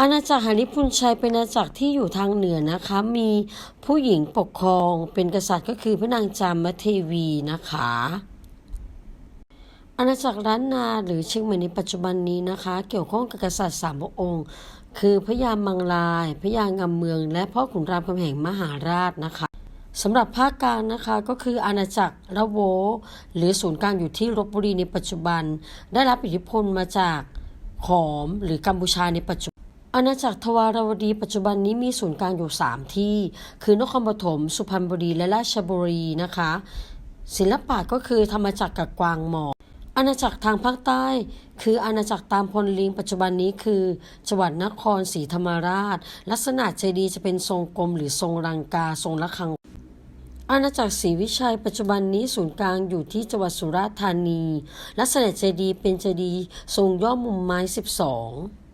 อาณาจักรหาริพุนชัยเป็นอาณาจักรที่อยู่ทางเหนือนะคะ มีผู้หญิงปกครองเป็นกษัตริย์ก็คือพระนางจามเทวีนะคะอาณาจักรล้านนาหรือเชียงใหม่ในปัจจุบันนี้นะคะ เกี่ยวข้องกับกษัตริย์สามพระองค์ คือพระยามังลายพระยางามเมือง และพ่อขุนรามคำแหงมหาราชนะคะสำหรับภาคกลางนะคะก็คืออาณาจักรละโว หรือศูนย์กลางอยู่ที่ลบบุรีในปัจจุบัน ได้รับอิทธิพลมาจากขอมหรือกัมพูชาในปัจจุบัน อาณาจักรทวารวดีปัจจุบันนี้มีศูนย์กลางอยู่ 3 ที่ คือนครปฐม สุพรรณบุรี และราชบุรีนะคะ ศิลปะก็คือธรรมจักรกับกวางหมอกอาณาจักรทางภาคใต้ คืออาณาจักรตามพลลิงปัจจุบันนี้คือจังหวัดนครศรีธรรมราช ลักษณะเจดีย์จะเป็นทรงกลมหรือทรงรังกาทรงระฆังอาณาจักรศรีวิชัยปัจจุบันนี้ศูนย์กลางอยู่ที่จังหวัดสุราษฎร์ธานี ลักษณะเจดีย์เป็นเจดีย์ทรงย่อมุมไม้ 12